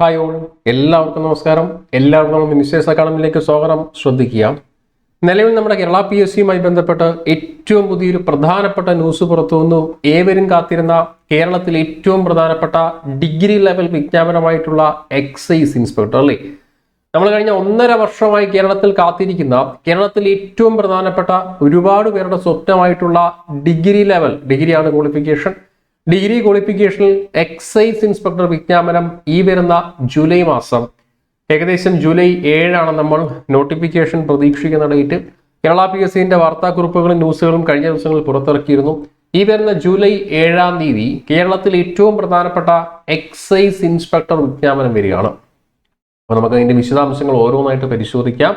Hi all എല്ലാവർക്കും നമസ്കാരം. എല്ലാവർക്കും നമ്മൾ മിനിസ്റ്റേഴ്സ് അക്കാഡമിയിലേക്ക് സ്വാഗതം. ശ്രദ്ധിക്കുക. നിലവിൽ നമ്മുടെ കേരള പി എസ് സിയുമായി ബന്ധപ്പെട്ട് ഏറ്റവും പുതിയൊരു പ്രധാനപ്പെട്ട ന്യൂസ് പുറത്തു വന്നു. ഏവരും കാത്തിരുന്ന കേരളത്തിലെ ഏറ്റവും പ്രധാനപ്പെട്ട ഡിഗ്രി ലെവൽ വിജ്ഞാപനമായിട്ടുള്ള എക്സൈസ് ഇൻസ്പെക്ടർ അല്ലേ? നമ്മൾ കഴിഞ്ഞ ഒന്നര വർഷമായി കേരളത്തിൽ കാത്തിരിക്കുന്ന കേരളത്തിൽ ഏറ്റവും പ്രധാനപ്പെട്ട ഒരുപാട് പേരുടെ സ്വപ്നമായിട്ടുള്ള ഡിഗ്രി ലെവൽ ഡിഗ്രിയാണ് ക്വാളിഫിക്കേഷൻ ഡിഗ്രി ക്വാളിഫിക്കേഷനിൽ എക്സൈസ് ഇൻസ്പെക്ടർ വിജ്ഞാപനം ഈ വരുന്ന ജൂലൈ മാസം. ഏകദേശം ജൂലൈ ഏഴാണ് നമ്മൾ നോട്ടിഫിക്കേഷൻ പ്രതീക്ഷിക്കുന്ന ഡേറ്റ് കേരള പി എസ് സിന്റെ വാർത്താക്കുറിപ്പുകളും ന്യൂസുകളും കഴിഞ്ഞ ദിവസങ്ങളിൽ പുറത്തിറക്കിയിരുന്നു. ഈ വരുന്ന ജൂലൈ ഏഴാം തീയതി കേരളത്തിൽ ഏറ്റവും പ്രധാനപ്പെട്ട എക്സൈസ് ഇൻസ്പെക്ടർ വിജ്ഞാപനം വരികയാണ്. അപ്പോൾ നമുക്ക് അതിന്റെ വിശദാംശങ്ങൾ ഓരോന്നായിട്ട് പരിശോധിക്കാം.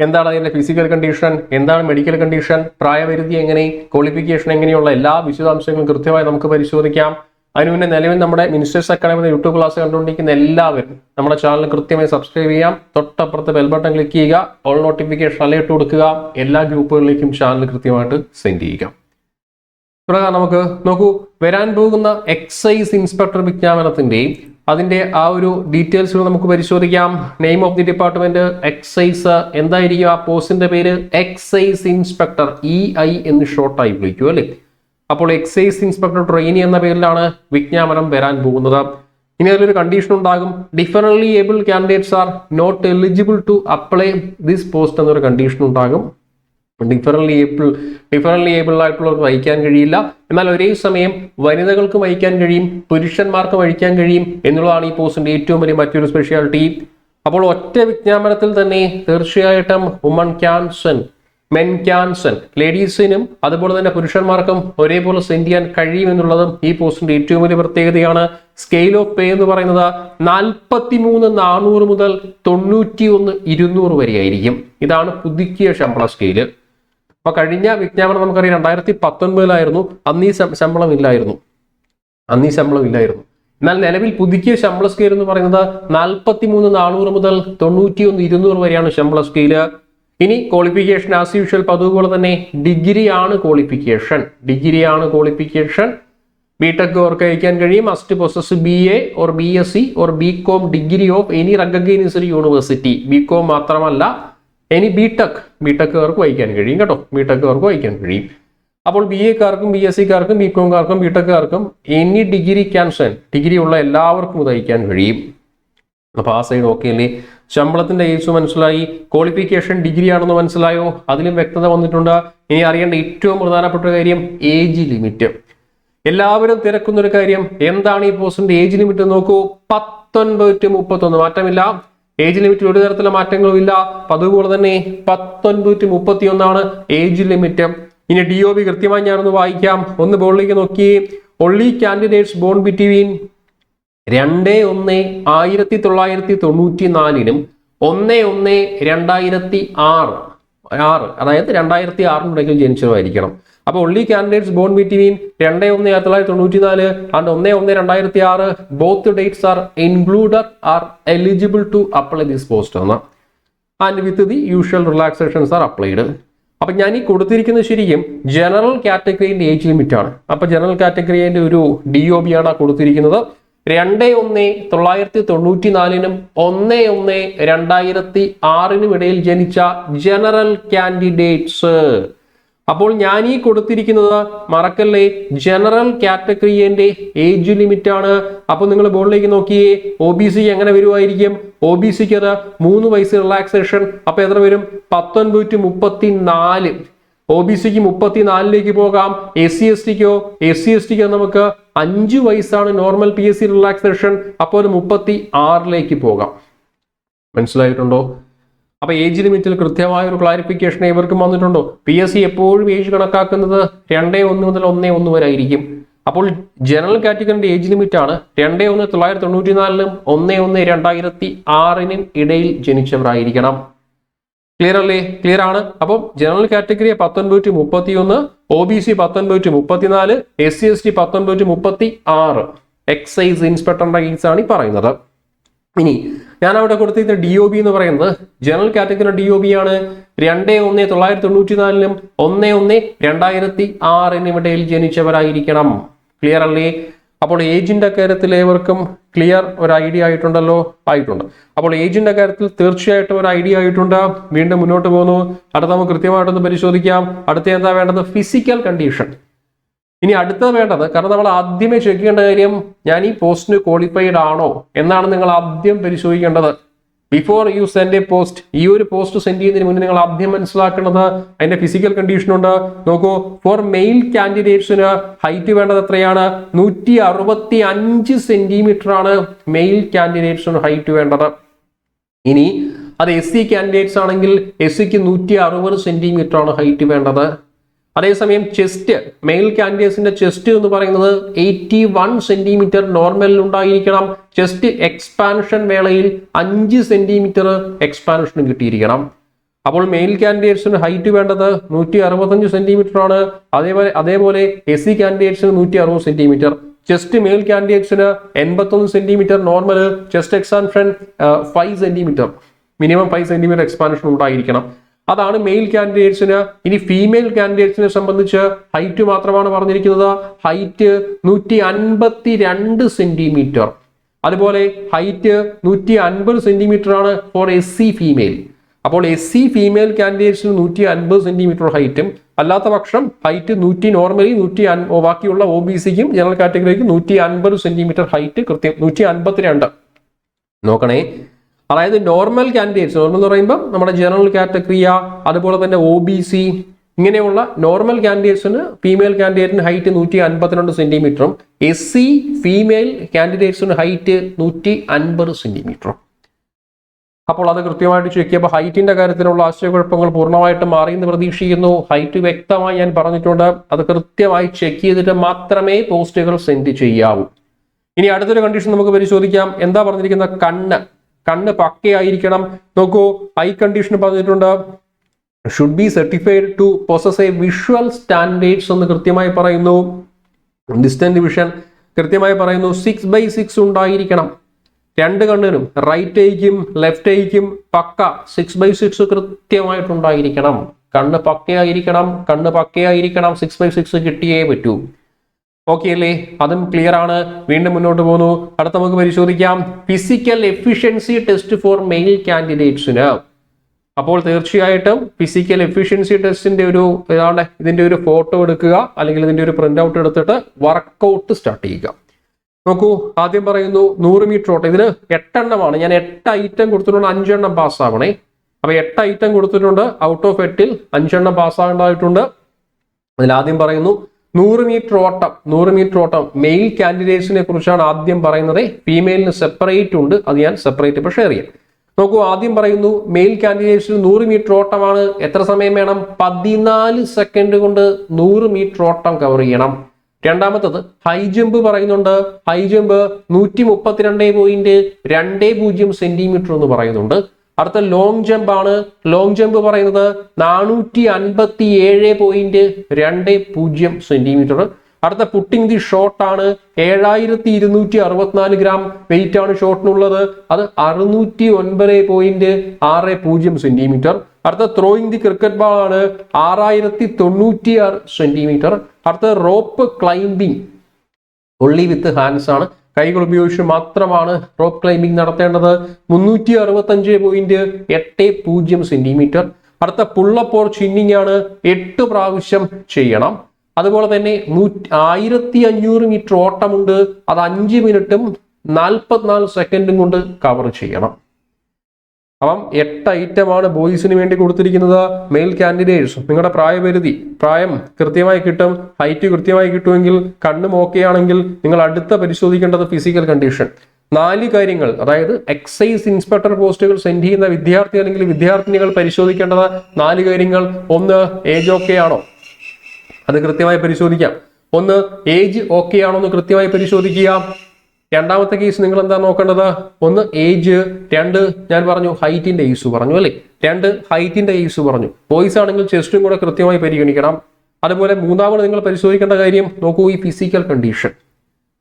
എന്താണ് അതിന്റെ ഫിസിക്കൽ കണ്ടീഷൻ എന്താണ് മെഡിക്കൽ കണ്ടീഷൻ പ്രായപരിധി എങ്ങനെ? ക്വാളിഫിക്കേഷൻ എങ്ങനെയുള്ള എല്ലാ വിശദാംശങ്ങളും കൃത്യമായി നമുക്ക് പരിശോധിക്കാം. അതിനു മുന്നേ നിലവിൽ നമ്മുടെ മിനിസ്റ്റേഴ്സ് അക്കാഡമി യൂട്യൂബ് ക്ലാസ് കണ്ടുകൊണ്ടിരിക്കുന്ന എല്ലാവരും നമ്മുടെ ചാനൽ കൃത്യമായി സബ്സ്ക്രൈബ് ചെയ്യാം. തൊട്ടപ്പുറത്ത് ബെൽബട്ടൺ ക്ലിക്ക് ചെയ്യുക. ഓൾ നോട്ടിഫിക്കേഷൻ അലേർട്ട് കൊടുക്കുക. എല്ലാ ഗ്രൂപ്പുകളിലേക്കും ചാനൽ കൃത്യമായിട്ട് സെൻഡ് ചെയ്യുക. പ്രകാരം നമുക്ക്. നോക്കൂ വരാൻ പോകുന്ന എക്സൈസ് ഇൻസ്പെക്ടർ വിജ്ഞാപനത്തിന്റെയും അതിന്റെ ആ ഒരു ഡീറ്റെയിൽസ് നമുക്ക് പരിശോധിക്കാം. Name of the department excise എന്തായിരിക്കും? ആ പോസ്റ്റിന്റെ പേര് എക്സൈസ് ഇൻസ്പെക്ടർ ഇ ഐ എന്ന് ഷോർട്ടായി വിളിക്കൂ അല്ലേ? അപ്പോൾ എക്സൈസ് ഇൻസ്പെക്ടർ ട്രെയിനി എന്ന പേരിലാണ് വിജ്ഞാപനം വരാൻ പോകുന്നത്. ഇനി അതിലൊരു കണ്ടീഷൻ ഉണ്ടാകും. Differently able candidates are not eligible to apply this post എന്നൊരു കണ്ടീഷൻ ഉണ്ടാകും. ഡിഫറൻലി ഏബിൾ ഡിഫറന്റ്ലി ഏബിൾ ആയിട്ടുള്ളവർക്ക് വഹിക്കാൻ കഴിയില്ല. എന്നാൽ ഒരേ സമയം വനിതകൾക്ക് വഹിക്കാൻ കഴിയും പുരുഷന്മാർക്ക് വഹിക്കാൻ കഴിയും എന്നുള്ളതാണ് ഈ പോസ്റ്റിന്റെ ഏറ്റവും വലിയ മറ്റൊരു സ്പെഷ്യാലിറ്റി അപ്പോൾ ഒറ്റ വിജ്ഞാപനത്തിൽ തന്നെ തീർച്ചയായിട്ടും വുമൺ ക്യാൻസൺ മെൻ ക്യാൻസൺ ലേഡീസിനും അതുപോലെ തന്നെ പുരുഷന്മാർക്കും ഒരേപോലെ സെൻഡ് ചെയ്യാൻ കഴിയുമെന്നുള്ളതും ഈ പോസ്റ്റിന്റെ ഏറ്റവും വലിയ പ്രത്യേകതയാണ്. സ്കെയിൽ ഓഫ് പേ എന്ന് പറയുന്നത് നാൽപ്പത്തി മൂന്ന് നാനൂറ് മുതൽ തൊണ്ണൂറ്റി ഒന്ന് ഇരുന്നൂറ് വരെയായിരിക്കും. ഇതാണ് പുതുക്കിയ ശമ്പള സ്കെയിൽ അപ്പൊ കഴിഞ്ഞ വിജ്ഞാപനം നമുക്കറിയാം രണ്ടായിരത്തി പത്തൊൻപതിലായിരുന്നു അന്ന് ഈ ശമ്പളം ഇല്ലായിരുന്നു. അന്ന് ഈ ശമ്പളം ഇല്ലായിരുന്നു. എന്നാൽ നിലവിൽ പുതുക്കിയ ശമ്പള സ്കെയിൽ എന്ന് പറയുന്നത് നാൽപ്പത്തി മൂന്ന് നാനൂറ് മുതൽ തൊണ്ണൂറ്റി ഒന്ന് ഇരുന്നൂറ് വരെയാണ് ശമ്പള സ്കെയിൽ ഇനി ക്വാളിഫിക്കേഷൻ ആസ് യൂഷ്വൽ പതുപോലെ തന്നെ ഡിഗ്രി ആണ് ക്വാളിഫിക്കേഷൻ ഡിഗ്രി ആണ് ക്വാളിഫിക്കേഷൻ ബിടെക് അവർക്ക് അയക്കാൻ കഴിയും. Must possess B A or B S C or B com degree of any recognised university B com മാത്രമല്ല ഇനി ബി ടെക് ബി ടെക്കുകാർക്ക് വഹിക്കാൻ കഴിയും കേട്ടോ. ബി ടെക്കുകാർക്ക് വഹിക്കാൻ കഴിയും. അപ്പോൾ ബി എക്കാർക്കും ബി എസ് സിക്കാർക്കും ബി കോംകാർക്കും ബി ടെക്കാർക്കും എനി ഡിഗ്രി ക്യാൻസൻ ഡിഗ്രി ഉള്ള എല്ലാവർക്കും ഇത് അയക്കാൻ കഴിയും. അപ്പോൾ ആ സൈഡ് ഓക്കെ അല്ലേ ശമ്പളത്തിന്റെ ഏജ് മനസ്സിലായി. ക്വാളിഫിക്കേഷൻ ഡിഗ്രി ആണെന്ന് മനസ്സിലായോ? അതിലും വ്യക്തത വന്നിട്ടുണ്ട്. ഇനി അറിയേണ്ട ഏറ്റവും പ്രധാനപ്പെട്ട കാര്യം ഏജ് ലിമിറ്റ് എല്ലാവരും തിരക്കുന്ന ഒരു കാര്യം. എന്താണ് ഈ പോസ്റ്റിന്റെ ഏജ് ലിമിറ്റ് നോക്കൂ? പത്തൊൻപത് മുപ്പത്തൊന്ന്. മാറ്റമില്ല. ഏജ് ലിമിറ്റ് ഒരു തരത്തിലുള്ള മാറ്റങ്ങളും ഇല്ല. അതുപോലെ തന്നെ പത്തൊൻപത്തി മുപ്പത്തി ഒന്നാണ് ഏജ് ലിമിറ്റ്. ഇനി ഡി ഒ ബി കൃത്യമായി ഞാനൊന്ന് വായിക്കാം. ഒന്ന് ബോളിലേക്ക് നോക്കി. ഒള്ളി കാൻഡിഡേറ്റ്സ് ബോൺ ബിറ്റ്വീൻ രണ്ട് ഒന്ന് ആയിരത്തി തൊള്ളായിരത്തി തൊണ്ണൂറ്റി നാലിനും ഒന്ന് ഒന്ന് രണ്ടായിരത്തി ആറ് ആറ് അതായത് രണ്ടായിരത്തി ആറിനുണ്ടെങ്കിൽ ജനിച്ചതായിരിക്കണം അപ്പോൾ ഒള്ളി കാൻഡിഡേറ്റ്സ് ബോൺ ബിറ്റ്വീൻ രണ്ട് ഒന്ന് ആയിരത്തി തൊള്ളായിരത്തി തൊണ്ണൂറ്റി നാല് ആൻഡ് ഒന്ന് ഒന്ന് രണ്ടായിരത്തി ആറ് both dates are included are eligible to apply this post എന്ന് and with the usual relaxations are applied അപ്പൊ ഞാൻ ഈ കൊടുത്തിരിക്കുന്നത് ശരിക്കും ജനറൽ കാറ്റഗറിന്റെ ഏജ് ലിമിറ്റ് ആണ്. അപ്പൊ ജനറൽ കാറ്റഗറിന്റെ ഒരു ഡി ഒ ബി ആണ് കൊടുത്തിരിക്കുന്നത്. രണ്ട് ഒന്ന് തൊള്ളായിരത്തി തൊണ്ണൂറ്റി നാലിനും ഒന്ന് ഒന്ന് രണ്ടായിരത്തി ആറിനും ഇടയിൽ ജനിച്ച ജനറൽ കാൻഡിഡേറ്റ്സ് അപ്പോൾ ഞാൻ ഈ കൊടുത്തിരിക്കുന്നത് മറക്കല്ലേ? ജനറൽ കാറ്റഗറിന്റെ ഏജ് ലിമിറ്റ് ആണ്. അപ്പോൾ നിങ്ങൾ ബോർഡിലേക്ക് നോക്കിയേ ഒ ബി സി എങ്ങനെ വരുമായിരിക്കും ഒ ബി സിക്ക് അത് മൂന്ന് വയസ്സ് റിലാക്സേഷൻ അപ്പൊ എത്ര വരും? പത്തൊൻപത് മുപ്പത്തി നാല് ഒ ബി സിക്ക് മുപ്പത്തിനാലിലേക്ക് പോകാം. S C S ടിക്കോ S C S ടിക്കോ നമുക്ക് അഞ്ച് വയസ്സാണ് normal P S C relaxation അപ്പോൾ മുപ്പത്തി ആറിലേക്ക് പോകാം. മനസ്സിലായിട്ടുണ്ടോ? അപ്പൊ ഏജ് ലിമിറ്റിൽ കൃത്യമായ ഒരു ക്ലാരിഫിക്കേഷൻ ഇവർക്കും വന്നിട്ടുണ്ടോ? പി എസ് സി എപ്പോഴും ഏജ് കണക്കാക്കുന്നത് രണ്ടേ ഒന്ന് മുതൽ ഒന്നേ ഒന്ന് വരെ ആയിരിക്കും. അപ്പോൾ ജനറൽ കാറ്റഗറിന്റെ ഏജ് ലിമിറ്റ് ആണ് രണ്ടേ ഒന്ന് തൊള്ളായിരത്തി തൊണ്ണൂറ്റി നാലിനും ഒന്നേ ഒന്ന് രണ്ടായിരത്തി ആറിനും ഇടയിൽ ജനിച്ചവരായിരിക്കണം. ക്ലിയർ അല്ലേ? ക്ലിയർ ആണ്. അപ്പം ജനറൽ കാറ്റഗറി പത്തൊൻപത് മുപ്പത്തി ഒന്ന് ഒ ബി സി പത്തൊൻപത് മുപ്പത്തിനാല് എസ് സി എസ് ടി പത്തൊൻപത് മുപ്പത്തി ആറ് എക്സൈസ് ഇൻസ്പെക്ടറിന്റെ കേസ് ആണ് ഈ പറയുന്നത്. ഇനി ഞാൻ അവിടെ കൊടുത്തിരുന്ന ഡി ഒ ബി എന്ന് പറയുന്നത് general category D O B ആണ്. രണ്ട് ഒന്ന് തൊള്ളായിരത്തി തൊണ്ണൂറ്റി നാലിനും ഒന്ന് ഒന്ന് രണ്ടായിരത്തി ആറിനും ഇടയിൽ ജനിച്ചവരായിരിക്കണം. ക്ലിയർ അല്ലേ? അപ്പോൾ ഏജിന്റെ കാര്യത്തിൽ ഏവർക്കും ക്ലിയർ ഒരു ഐഡിയ ആയിട്ടുണ്ടല്ലോ? ആയിട്ടുണ്ട്. അപ്പോൾ ഏജിന്റെ കാര്യത്തിൽ തീർച്ചയായിട്ടും ഒരു ഐഡിയ ആയിട്ടുണ്ട്. വീണ്ടും മുന്നോട്ട് പോകുന്നു. അടുത്ത നമുക്ക് കൃത്യമായിട്ടൊന്ന് പരിശോധിക്കാം. അടുത്ത എന്താ വേണ്ടത്? ഫിസിക്കൽ കണ്ടീഷൻ ഇനി അടുത്തത് വേണ്ടത് കാരണം നമ്മൾ ആദ്യമേ ചെക്ക് ചെയ്യേണ്ട കാര്യം ഞാൻ ഈ പോസ്റ്റിന് ക്വാളിഫൈഡ് ആണോ എന്നാണ് നിങ്ങൾ ആദ്യം പരിശോധിക്കേണ്ടത്. Before you send a post ഈ ഒരു പോസ്റ്റ് സെൻഡ് ചെയ്യുന്നതിന് മുന്നേ നിങ്ങൾ ആദ്യം മനസ്സിലാക്കേണ്ടത് അതിന്റെ ഫിസിക്കൽ കണ്ടീഷൻ ഉണ്ട്. നോക്കൂ ഫോർ മെയിൽ കാൻഡിഡേറ്റ്സിന് ഹൈറ്റ് വേണ്ടത് എത്രയാണ്? നൂറ്റി അറുപത്തി അഞ്ച് സെന്റിമീറ്റർ ആണ് മെയിൽ കാൻഡിഡേറ്റ്സിന് ഹൈറ്റ് വേണ്ടത്. ഇനി അത് എസ് സി കാൻഡിഡേറ്റ്സ് ആണെങ്കിൽ എസ് സിക്ക് നൂറ്റി അറുപത് സെന്റിമീറ്റർ ആണ് ഹൈറ്റ് വേണ്ടത്. അതേസമയം ചെസ്റ്റ് മെയിൽ കാൻഡിഡേറ്റ്സിന്റെ ചെസ്റ്റ് എന്ന് പറയുന്നത് എയ്റ്റി വൺ സെന്റിമീറ്റർ നോർമലിൽ ഉണ്ടായിരിക്കണം. ചെസ്റ്റ് എക്സ്പാൻഷൻ വേളയിൽ അഞ്ച് സെന്റിമീറ്റർ എക്സ്പാൻഷൻ കിട്ടിയിരിക്കണം. അപ്പോൾ മെയിൽ കാൻഡിഡേറ്റ്സിന് ഹൈറ്റ് വേണ്ടത് നൂറ്റി അറുപത്തഞ്ച് സെന്റിമീറ്റർ ആണ്. അതേപോലെ അതേപോലെ എസ് സി കാൻഡിഡേറ്റ്സിന് നൂറ്റി അറുപത് സെന്റിമീറ്റർ ചെസ്റ്റ് മെയിൽ കാൻഡിഡേറ്റ്സിന് എൺപത്തൊന്ന് centimetre normal chest expansion five centimetre minimum five centimetre expansion ഉണ്ടായിരിക്കണം. അതാണ് മെയിൽ കാൻഡിഡേറ്റ്സിന് ഇനി ഫീമെയിൽ കാൻഡിഡേറ്റ്സിനെ സംബന്ധിച്ച് ഹൈറ്റ് മാത്രമാണ് പറഞ്ഞിരിക്കുന്നത്. ഹൈറ്റ് നൂറ്റി അൻപത്തി രണ്ട് സെന്റിമീറ്റർ അതുപോലെ ഹൈറ്റ് നൂറ്റി അൻപത് സെന്റിമീറ്റർ ആണ് ഫോർ എസ് സി ഫീമെയിൽ അപ്പോൾ എസ് സി ഫീമെയിൽ കാൻഡിഡേറ്റ്സിന് നൂറ്റി അൻപത് സെന്റിമീറ്റർ ഹൈറ്റും അല്ലാത്ത പക്ഷം ഹൈറ്റ് നൂറ്റി നോർമലി നൂറ്റി ബാക്കിയുള്ള ഒ ബി സിക്കും ജനറൽ കാറ്റഗറിക്കും നൂറ്റി അൻപത് സെന്റിമീറ്റർ ഹൈറ്റ് കൃത്യം നൂറ്റി അൻപത്തിരണ്ട് നോക്കണേ. അതായത് നോർമൽ കാൻഡിഡേറ്റ്സ് നോർമൽ എന്ന് പറയുമ്പോൾ നമ്മുടെ ജനറൽ കാറ്റഗറിയ അതുപോലെ തന്നെ ഒ ബി സി ഇങ്ങനെയുള്ള നോർമൽ കാൻഡിഡേറ്റ്സിന് ഫീമെയിൽ കാൻഡിഡേറ്റിന് ഹൈറ്റ് നൂറ്റി അൻപത്തിരണ്ട് സെന്റിമീറ്ററും എസ് സി ഫീമെയിൽ കാൻഡിഡേറ്റ്സിന് ഹൈറ്റ് നൂറ്റി അൻപത് സെന്റിമീറ്ററും അപ്പോൾ അത് കൃത്യമായിട്ട് ചെക്ക് ചെയ്യുമ്പോൾ ഹൈറ്റിന്റെ കാര്യത്തിലുള്ള ആശയക്കുഴപ്പങ്ങൾ പൂർണമായിട്ട് മാറിയെന്ന് പ്രതീക്ഷിക്കുന്നു. ഹൈറ്റ് വ്യക്തമായി ഞാൻ പറഞ്ഞിട്ടുണ്ട്. അത് കൃത്യമായി ചെക്ക് ചെയ്തിട്ട് മാത്രമേ പോസ്റ്റുകൾ സെൻഡ് ചെയ്യാവൂ. ഇനി അടുത്തൊരു കണ്ടീഷൻ നമുക്ക് പരിശോധിക്കാം. എന്താ പറഞ്ഞിരിക്കുന്ന കണ്ണ്. കണ്ണ് പക്കയായിരിക്കണം. നോക്കൂ ഐ കണ്ടീഷൻ പറഞ്ഞിട്ടുണ്ട്. Should be certified to possess a visual standards എന്ന് കൃത്യമായി പറയുന്നു. ഡിസ്റ്റന്റ് വിഷൻ കൃത്യമായി പറയുന്നു. സിക്സ് ബൈ സിക്സ് ഉണ്ടായിരിക്കണം. രണ്ട് കണ്ണിനും റൈറ്റ് ഐക്കും ലെഫ്റ്റ് ഐക്കും പക്ക. സിക്സ് ബൈ സിക്സ് കൃത്യമായിട്ടുണ്ടായിരിക്കണം. കണ്ണ് പക്കയായിരിക്കണം കണ്ണ് പക്കയായിരിക്കണം. സിക്സ് ബൈ സിക്സ് കിട്ടിയേ പറ്റൂ. ഓക്കെ അല്ലേ? അതും ക്ലിയർ ആണ്. വീണ്ടും മുന്നോട്ട് പോകുന്നു. അടുത്ത നമുക്ക് പരിശോധിക്കാം. Physical efficiency test for male കാൻഡിഡേറ്റ്സിന് അപ്പോൾ തീർച്ചയായിട്ടും ഫിസിക്കൽ എഫിഷ്യൻസി ടെസ്റ്റിന്റെ ഒരു ഏതാണ്ട് ഇതിന്റെ ഒരു ഫോട്ടോ എടുക്കുക അല്ലെങ്കിൽ ഇതിന്റെ ഒരു പ്രിന്റ് ഔട്ട് എടുത്തിട്ട് വർക്കൗട്ട് സ്റ്റാർട്ട് ചെയ്യുക. നോക്കൂ ആദ്യം പറയുന്നു നൂറ് മീറ്റർ ഓട്ടം. ഇതിന് എട്ടെണ്ണമാണ്. ഞാൻ എട്ട് ഐറ്റം കൊടുത്തിട്ടുണ്ട് അഞ്ചെണ്ണം പാസ്സാവണേ അപ്പൊ എട്ട് ഐറ്റം കൊടുത്തിട്ടുണ്ട്. ഔട്ട് ഓഫ് എട്ടിൽ അഞ്ചെണ്ണം പാസ്സാകേണ്ടതായിട്ടുണ്ട് അതിൽ ആദ്യം പറയുന്നു നൂറ് മീറ്റർ ഓട്ടം നൂറ് മീറ്റർ ഓട്ടം. മെയിൽ കാൻഡിഡേറ്റ്സിനെ കുറിച്ചാണ് ആദ്യം പറയുന്നത്. ഫീമെയിലിന് സെപ്പറേറ്റ് ഉണ്ട്. അത് ഞാൻ സെപ്പറേറ്റ് ഇപ്പോൾ ഷെയർ ചെയ്യാം. നോക്കൂ ആദ്യം പറയുന്നു മെയിൽ കാൻഡിഡേറ്റ്സിന് നൂറ് മീറ്റർ ഓട്ടമാണ്. എത്ര സമയം വേണം? പതിനാല് സെക്കൻഡ് കൊണ്ട് നൂറ് മീറ്റർ ഓട്ടം കവർ ചെയ്യണം. രണ്ടാമത്തത് ഹൈ ജമ്പ് പറയുന്നുണ്ട്. ഹൈ ജമ്പ് നൂറ്റി മുപ്പത്തിരണ്ട് പോയിന്റ് രണ്ട് പൂജ്യം സെന്റിമീറ്റർ എന്ന് പറയുന്നുണ്ട്. അടുത്ത ലോങ് ജമ്പ് ആണ്. ലോങ് ജമ്പ് പറയുന്നത് നാനൂറ്റി അൻപത്തി ഏഴ് പോയിന്റ് രണ്ട് പൂജ്യം സെന്റിമീറ്റർ അടുത്ത പുട്ടിങ് ദി ഷോട്ട് ആണ്. ഏഴായിരത്തി ഇരുന്നൂറ്റി അറുപത്തിനാല് ഗ്രാം വെയിറ്റ് ആണ് ഷോട്ടിനുള്ളത് അത് അറുന്നൂറ്റി ഒൻപത് പോയിന്റ് ആറ് പൂജ്യം സെന്റിമീറ്റർ അടുത്ത ത്രോയിങ് ദി ക്രിക്കറ്റ് ബാൾ ആണ്. ആറായിരത്തി തൊണ്ണൂറ്റി ആറ് സെന്റിമീറ്റർ അടുത്ത rope climbing only with hands ആണ്. കൈകൾ ഉപയോഗിച്ച് മാത്രമാണ് റോപ്പ് ക്ലൈമ്പിംഗ് നടത്തേണ്ടത്. മുന്നൂറ്റി അറുപത്തഞ്ച് പോയിന്റ് എട്ട് പൂജ്യം സെന്റിമീറ്റർ അടുത്ത പുള്ളപ്പ് ചിന്നിങ് ആണ് എട്ട് പ്രാവശ്യം ചെയ്യണം. അതുപോലെ തന്നെ നൂറ്റി ആയിരത്തി അഞ്ഞൂറ് മീറ്റർ ഓട്ടമുണ്ട്. അത് അഞ്ച് മിനിറ്റും നാൽപ്പത്തിനാല് സെക്കൻഡും കൊണ്ട് കവർ ചെയ്യണം. അപ്പം എട്ട് ഐറ്റമാണ് ബോയ്സിന് വേണ്ടി കൊടുത്തിരിക്കുന്നത്. മെയിൽ കാൻഡിഡേറ്റ്സ് നിങ്ങളുടെ പ്രായപരിധി പ്രായം കൃത്യമായി കിട്ടും ഹൈറ്റ് കൃത്യമായി കിട്ടുമെങ്കിൽ കണ്ണും ഓക്കെ ആണെങ്കിൽ നിങ്ങൾ അടുത്ത പരിശോധിക്കേണ്ടത് ഫിസിക്കൽ കണ്ടീഷൻ നാല് കാര്യങ്ങൾ അതായത് എക്സൈസ് ഇൻസ്പെക്ടർ പോസ്റ്റുകൾ സെൻഡ് ചെയ്യുന്ന വിദ്യാർത്ഥി അല്ലെങ്കിൽ വിദ്യാർത്ഥിനികൾ പരിശോധിക്കേണ്ടത് നാല് കാര്യങ്ങൾ. ഒന്ന് ഏജ് ഓക്കെ ആണോ? അത് കൃത്യമായി പരിശോധിക്കാം. ഒന്ന് ഏജ് ഓക്കെ ആണോ എന്ന് കൃത്യമായി പരിശോധിക്കുക. രണ്ടാമത്തെ കേസ് നിങ്ങൾ എന്താ നോക്കേണ്ടത്? ഒന്ന് ഏജ് രണ്ട് ഞാൻ പറഞ്ഞു ഹൈറ്റിന്റെ ഏസ് പറഞ്ഞു അല്ലേ? രണ്ട് ഹൈറ്റിന്റെ ഏസ് പറഞ്ഞു. ബോയ്സ് ആണെങ്കിൽ ചെസ്റ്റും കൂടെ കൃത്യമായി പരിഗണിക്കണം. അതുപോലെ മൂന്നാമത് നിങ്ങൾ പരിശോധിക്കേണ്ട കാര്യം നോക്കൂ ഈ ഫിസിക്കൽ കണ്ടീഷൻ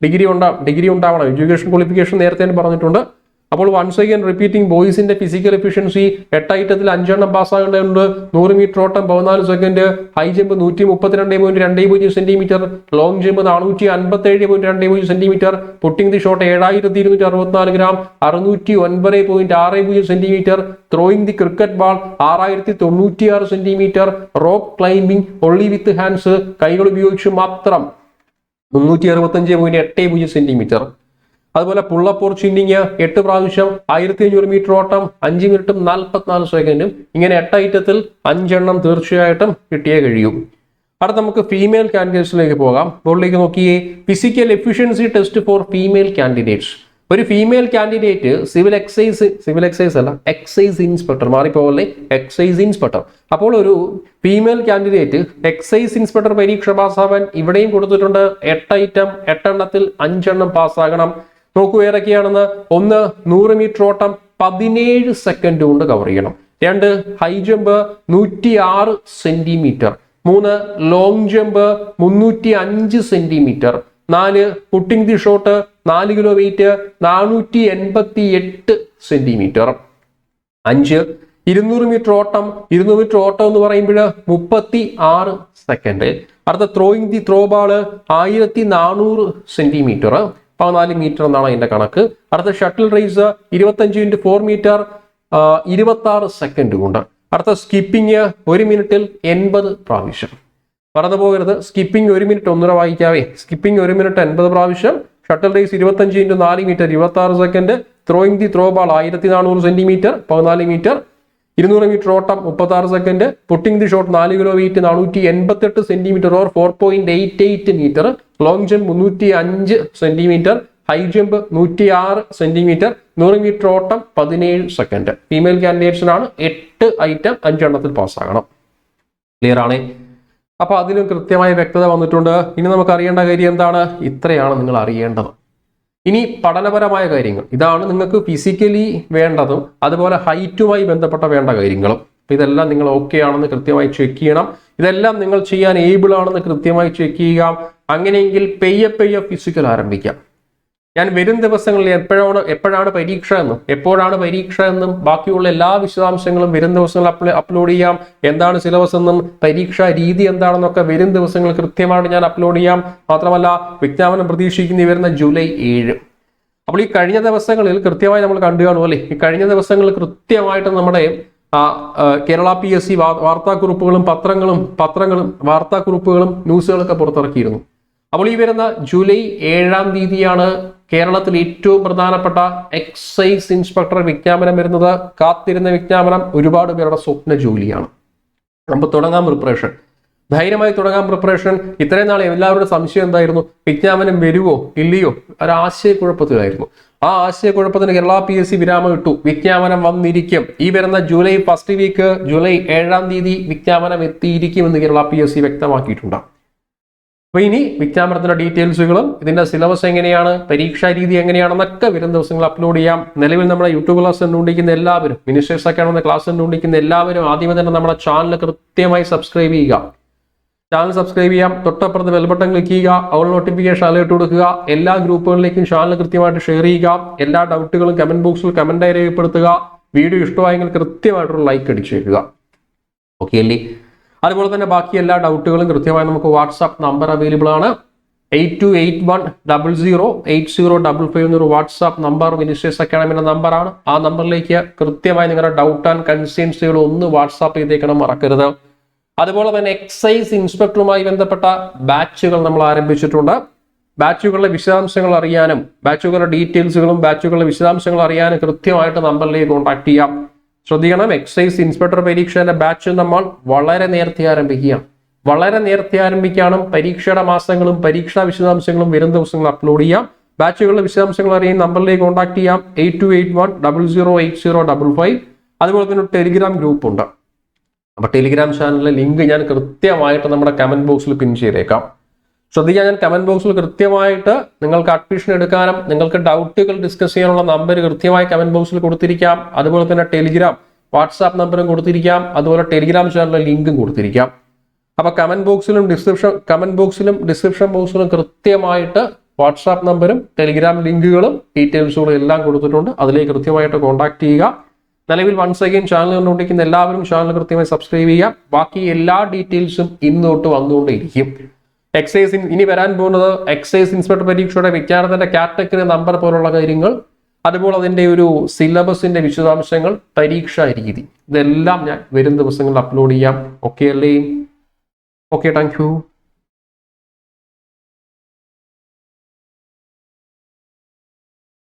ഡിഗ്രി ഉണ്ടാ ഡിഗ്രി ഉണ്ടാവണം. എഡ്യൂക്കേഷൻ ക്വാളിഫിക്കേഷൻ നേരത്തെ പറഞ്ഞിട്ടുണ്ട്. അപ്പോൾ വൺസ് അഗൈൻ റിപ്പീറ്റിംഗ് ബോയ്സിന്റെ ഫിസിക്കൽ എഫിഷ്യൻസി എട്ട് ഐറ്റത്തിൽ അഞ്ചെണ്ണം പാസ്സാകേണ്ടതുണ്ട് നൂറ് മീറ്റർ ഓട്ടം പതിനാല് സെക്കൻഡ് ഹൈ ജമ്പ് നൂറ്റി മുപ്പത്തിരണ്ട് പോയിന്റ് രണ്ട് പൂജ്യം സെന്റിമീറ്റർ ലോങ് ജമ്പ് നാനൂറ്റി അൻപത്തി ഏഴ് പോയിന്റ് രണ്ട് പൂജ്യം സെന്റിമീറ്റർ പുട്ടിംഗ് ദി ഷോട്ട് ഏഴായിരത്തി ഇരുന്നൂറ്റി അറുപത്തിനാല് ഗ്രാം അറുന്നൂറ്റി ഒൻപത് പോയിന്റ് ആറ് പൂജ്യം centimetre throwing the cricket ball ആറായിരത്തി തൊണ്ണൂറ്റിയാറ് centimetre rock climbing only with hands കൈകൾ ഉപയോഗിച്ച് മാത്രം മുന്നൂറ്റി അറുപത്തഞ്ച് പോയിന്റ് എട്ട് പൂജ്യം സെന്റിമീറ്റർ അതുപോലെ പുള്ളപ്പൂർ ചിന്നിങ് എട്ട് പ്രാവശ്യം ആയിരത്തി അഞ്ഞൂറ് മീറ്റർ ഓട്ടം അഞ്ച് മിനിറ്റും നാൽപ്പത്തിനാല് സെക്കൻഡും. ഇങ്ങനെ എട്ട് ഐറ്റത്തിൽ അഞ്ചെണ്ണം തീർച്ചയായിട്ടും കിട്ടിയേ കഴിയും. അടുത്ത നമുക്ക് ഫീമെയിൽ കാൻഡിഡേറ്റ്സിലേക്ക് പോകാം. ബോർഡിലേക്ക് നോക്കിയേ physical efficiency test for female candidates ഒരു female candidate civil excise civil excise അല്ല എക്സൈസ് ഇൻസ്പെക്ടർ മാറിപ്പോകല്ലേ എക്സൈസ് ഇൻസ്പെക്ടർ അപ്പോൾ ഒരു ഫീമെയിൽ കാൻഡിഡേറ്റ് എക്സൈസ് ഇൻസ്പെക്ടർ പരീക്ഷ പാസ്സാവാൻ ഇവിടെയും കൊടുത്തിട്ടുണ്ട്. എട്ട് ഐറ്റം എട്ടെണ്ണത്തിൽ അഞ്ചെണ്ണം പാസ്സാകണം. നോക്കൂ ഏതൊക്കെയാണെന്ന്. ഒന്ന് നൂറ് മീറ്റർ ഓട്ടം പതിനേഴ് സെക്കൻഡ് കൊണ്ട് കവർ ചെയ്യണം. രണ്ട് ഹൈ ജമ്പ് നൂറ്റി ആറ് സെന്റിമീറ്റർ മൂന്ന് ലോങ് ജമ്പ് മുന്നൂറ്റി അഞ്ച് സെന്റിമീറ്റർ നാല് പുട്ടിംഗ് ദി ഷോട്ട് നാല് കിലോ വെയിറ്റ് നാനൂറ്റി എൺപത്തി എട്ട് സെന്റിമീറ്റർ അഞ്ച് ഇരുന്നൂറ് മീറ്റർ ഓട്ടം ഇരുന്നൂറ് മീറ്റർ ഓട്ടം എന്ന് പറയുമ്പോൾ മുപ്പത്തി ആറ് സെക്കൻഡ് അടുത്ത ത്രോയിങ് ദി ത്രോ ബാൾ ആയിരത്തി നാനൂറ് സെന്റിമീറ്റർ പതിനാല് മീറ്റർ എന്നാണ് അതിന്റെ കണക്ക്. അടുത്ത ഷട്ടിൽ റേസ് ഇരുപത്തഞ്ച് ഇന്റു ഫോർ മീറ്റർ ഇരുപത്തി ആറ് സെക്കൻഡ് കൊണ്ട്. അടുത്ത സ്കിപ്പിംഗ് ഒരു മിനിറ്റിൽ എൺപത് പ്രാവശ്യം. മറന്നു പോകരുത്. സ്കിപ്പിംഗ് ഒരു മിനിറ്റ് ഒന്നര വായിക്കാവേ. സ്കിപ്പിംഗ് ഒരു മിനിറ്റ് എൺപത് പ്രാവശ്യം. ഷട്ടിൽ റേസ് ഇരുപത്തഞ്ച് ഇന്റു നാല് മീറ്റർ ഇരുപത്തി ആറ് second throwing the throw ball ആയിരത്തി നാനൂറ് സെന്റിമീറ്റർ പതിനാല് മീറ്റർ ഇരുന്നൂറ് മീറ്റർ ഓട്ടം മുപ്പത്തി ആറ് സെക്കൻഡ് പുട്ടിംഗ് ദി ഷോട്ട് നാല് കിലോ വെയിറ്റ് നാനൂറ്റി എൺപത്തെട്ട് centimetre or four point eight eight metre long jump മുന്നൂറ്റി അഞ്ച് സെന്റിമീറ്റർ ഹൈ ജമ്പ് നൂറ്റി ആറ് സെന്റിമീറ്റർ നൂറ് മീറ്റർ ഓട്ടം പതിനേഴ് സെക്കൻഡ് ഫീമെയിൽ കാൻഡിഡേറ്റ്സിനാണ് എട്ട് ഐറ്റം അഞ്ചെണ്ണത്തിൽ പാസ്സാകണം ക്ലിയർ ആണ്? അപ്പൊ അതിലും കൃത്യമായ വ്യക്തത വന്നിട്ടുണ്ട്. ഇനി നമുക്ക് അറിയേണ്ട കാര്യം എന്താണ്? ഇത്രയാണ് നിങ്ങൾ അറിയേണ്ടത്. ഇനി പഠനപരമായ കാര്യങ്ങൾ. ഇതാണ് നിങ്ങൾക്ക് ഫിസിക്കലി വേണ്ടതും അതുപോലെ ഹൈറ്റുമായി ബന്ധപ്പെട്ട വേണ്ട കാര്യങ്ങളും. ഇതെല്ലാം നിങ്ങൾ ഓക്കെ ആണെന്ന് കൃത്യമായി ചെക്ക് ചെയ്യണം. ഇതെല്ലാം നിങ്ങൾ ചെയ്യാൻ ഏബിൾ ആണെന്ന് കൃത്യമായി ചെക്ക് ചെയ്യുക. അങ്ങനെയെങ്കിൽ പെയ്യ പെയ്യ ഫിസിക്കൽ ആരംഭിക്കാം. ഞാൻ വരും ദിവസങ്ങളിൽ എപ്പോഴാണ് എപ്പോഴാണ് പരീക്ഷ എന്നും എപ്പോഴാണ് പരീക്ഷ എന്നും ബാക്കിയുള്ള എല്ലാ വിശദാംശങ്ങളും വരും ദിവസങ്ങളിൽ അപ്ലോ അപ്ലോഡ് ചെയ്യാം. എന്താണ് സിലബസ് എന്നും പരീക്ഷാ രീതി എന്താണെന്നൊക്കെ വരും ദിവസങ്ങൾ കൃത്യമായിട്ട് ഞാൻ അപ്ലോഡ് ചെയ്യാം. മാത്രമല്ല വിജ്ഞാപനം പ്രതീക്ഷിക്കുന്ന വരുന്ന ജൂലൈ ഏഴ്. അപ്പോൾ ഈ കഴിഞ്ഞ ദിവസങ്ങളിൽ കൃത്യമായി നമ്മൾ കണ്ടു കാണും അല്ലേ? ഈ കഴിഞ്ഞ ദിവസങ്ങളിൽ കൃത്യമായിട്ട് നമ്മുടെ കേരള പി എസ് സി വാർത്താക്കുറിപ്പുകളും പത്രങ്ങളും പത്രങ്ങളും വാർത്താക്കുറിപ്പുകളും ന്യൂസുകളൊക്കെ പുറത്തിറക്കിയിരുന്നു. അപ്പോൾ ഈ വരുന്ന ജൂലൈ ഏഴാം തീയതിയാണ് കേരളത്തിൽ ഏറ്റവും പ്രധാനപ്പെട്ട എക്സൈസ് ഇൻസ്പെക്ടർ വിജ്ഞാപനം വരുന്നത്. കാത്തിരുന്ന വിജ്ഞാപനം ഒരുപാട് പേരുടെ സ്വപ്ന ജോലിയാണ്. നമുക്ക് തുടങ്ങാം പ്രിപ്പറേഷൻ. ധൈര്യമായി തുടങ്ങാൻ പ്രിപ്പറേഷൻ. ഇത്രയും നാളെ എല്ലാവരുടെ സംശയം എന്തായിരുന്നു? വിജ്ഞാപനം വരുമോ ഇല്ലയോ? ഒരു ആശയക്കുഴപ്പത്തിലായിരുന്നു. ആ ആശയക്കുഴപ്പത്തിന് കേരള പി എസ് സി വിരാമം ഇട്ടു വിജ്ഞാപനം വന്നിരിക്കും. ഈ വരുന്ന ജൂലൈ ഫസ്റ്റ് വീക്ക് ജൂലൈ ഏഴാം തീയതി വിജ്ഞാപനം എത്തിയിരിക്കുമെന്ന് കേരള പി എസ് സി വ്യക്തമാക്കിയിട്ടുണ്ട്. അപ്പൊ ഇനി വിജ്ഞാപനത്തിന്റെ ഡീറ്റെയിൽസുകളും ഇതിന്റെ സിലബസ് എങ്ങനെയാണ് പരീക്ഷാ രീതി എങ്ങനെയാണെന്നൊക്കെ വരും ദിവസങ്ങൾ അപ്ലോഡ് ചെയ്യാം. നിലവിൽ നമ്മുടെ യൂട്യൂബ് ക്ലാസ് കണ്ടുകൊണ്ടിരിക്കുന്ന എല്ലാവരും മിനിസ്റ്റേഴ്സ് ഒക്കെ ആണെന്ന ക്ലാസ് കണ്ടുകൊണ്ടിരിക്കുന്ന എല്ലാവരും ആദ്യമേ തന്നെ നമ്മുടെ ചാനൽ കൃത്യമായി സബ്സ്ക്രൈബ് ചെയ്യുക. ചാനൽ സബ്സ്ക്രൈബ് ചെയ്യാം തൊട്ടപ്പുറത്ത് ബെൽ ബട്ടൺ ക്ലിക്ക് ചെയ്യുക ഓൾ നോട്ടിഫിക്കേഷൻ അലേർട്ട് കൊടുക്കുക എല്ലാ ഗ്രൂപ്പുകളിലേക്കും ചാനൽ കൃത്യമായിട്ട് ഷെയർ ചെയ്യുക എല്ലാ ഡൗട്ടുകളും കമന്റ് ബോക്സിൽ കമന്റായി രേഖപ്പെടുത്തുക വീഡിയോ ഇഷ്ടമായെങ്കിൽ കൃത്യമായിട്ടൊരു ലൈക്ക് അടിച്ചേക്കുക. ഓക്കെ അല്ലേ? അതുപോലെ തന്നെ ബാക്കി എല്ലാ ഡൗട്ടുകളും കൃത്യമായി നമുക്ക് വാട്സാപ്പ് നമ്പർ അവൈലബിൾ ആണ്. Eight two eight one double zero eight zero double five എന്നൊരു വാട്സാപ്പ് നമ്പർ മിനിസ്റ്റേഴ്സ് അക്കാഡമിയുടെ നമ്പറാണ് ആ നമ്പറിലേക്ക് കൃത്യമായി നിങ്ങളുടെ ഡൗട്ട് ആൻഡ് കൺസേൺസുകൾ ഒന്ന് വാട്സാപ്പ് ചെയ്തേക്കണം മറക്കരുത്. അതുപോലെ തന്നെ എക്സൈസ് ഇൻസ്പെക്ടറുമായി ബന്ധപ്പെട്ട ബാച്ചുകൾ നമ്മൾ ആരംഭിച്ചിട്ടുണ്ട്. ബാച്ചുകളുടെ വിശദാംശങ്ങൾ അറിയാനും ബാച്ചുകളുടെ ഡീറ്റെയിൽസുകളും ബാച്ചുകളുടെ വിശദാംശങ്ങൾ അറിയാനും കൃത്യമായിട്ട് നമ്പറിലേക്ക് കോൺടാക്ട് ചെയ്യാം. ശ്രദ്ധിക്കണം. എക്സൈസ് ഇൻസ്പെക്ടർ പരീക്ഷയുടെ ബാച്ച് നമ്മൾ വളരെ നേരത്തെ ആരംഭിക്കുകയാണ്. വളരെ നേരത്തെ ആരംഭിക്കാനും പരീക്ഷയുടെ മാസങ്ങളും പരീക്ഷാ വിശദാംശങ്ങളും വരും ദിവസങ്ങൾ അപ്ലോഡ് ചെയ്യാം. ബാച്ചുകളുടെ വിശദാംശങ്ങൾ അറിയാൻ നമ്പറിലേക്ക് കോൺടാക്ട് ചെയ്യാം. Eight two eight one double zero eight zero double five അതുപോലെ തന്നെ ടെലിഗ്രാം ഗ്രൂപ്പ് ഉണ്ട്. അപ്പൊ ടെലിഗ്രാം ചാനലിലെ ലിങ്ക് ഞാൻ കൃത്യമായിട്ട് നമ്മുടെ കമന്റ് ബോക്സിൽ പിൻ ചെയ്തേക്കാം. ശ്രദ്ധിക്കാൻ ഞാൻ കമന്റ് ബോക്സിൽ കൃത്യമായിട്ട് നിങ്ങൾക്ക് അഡ്മിഷൻ എടുക്കാനും നിങ്ങൾക്ക് ഡൗട്ടുകൾ ഡിസ്കസ് ചെയ്യാനുള്ള നമ്പർ കൃത്യമായി കമന്റ് ബോക്സിൽ കൊടുത്തിരിക്കാം. അതുപോലെ തന്നെ ടെലിഗ്രാം വാട്സാപ്പ് നമ്പറും കൊടുത്തിരിക്കാം. അതുപോലെ ടെലിഗ്രാം ചാനലിലെ ലിങ്കും കൊടുത്തിരിക്കാം. അപ്പൊ കമന്റ് ബോക്സിലും ഡിസ്ക്രിപ്ഷൻ കമന്റ് ബോക്സിലും ഡിസ്ക്രിപ്ഷൻ ബോക്സിലും കൃത്യമായിട്ട് വാട്സാപ്പ് നമ്പറും ടെലിഗ്രാം ലിങ്കുകളും ഡീറ്റെയിൽസുകളും എല്ലാം കൊടുത്തിട്ടുണ്ട്. അതിലേക്ക് കൃത്യമായിട്ട് കോൺടാക്ട് ചെയ്യുക. നിലവിൽ വൺസ് അഗൈൻ ചാനൽ കണ്ടുകൊണ്ടിരിക്കുന്ന എല്ലാവരും ചാനൽ കൃത്യമായി സബ്സ്ക്രൈബ് ചെയ്യുക. ബാക്കി എല്ലാ ഡീറ്റെയിൽസും ഇന്ന് തൊട്ട് വന്നുകൊണ്ടിരിക്കും എക്സൈസ് ഇനി വരാൻ പോകുന്നത് എക്സൈസ് ഇൻസ്പെക്ടർ പരീക്ഷയുടെ വിജ്ഞാനത്തിന്റെ കാറ്റഗറി നമ്പർ പോലുള്ള കാര്യങ്ങൾ അതുപോലെ അതിന്റെ ഒരു സിലബസിന്റെ വിശദാംശങ്ങൾ പരീക്ഷാ രീതി. ഇതെല്ലാം ഞാൻ വരും ദിവസങ്ങളിൽ അപ്ലോഡ് ചെയ്യാം. ഓക്കെ അല്ലേ? Okay thank you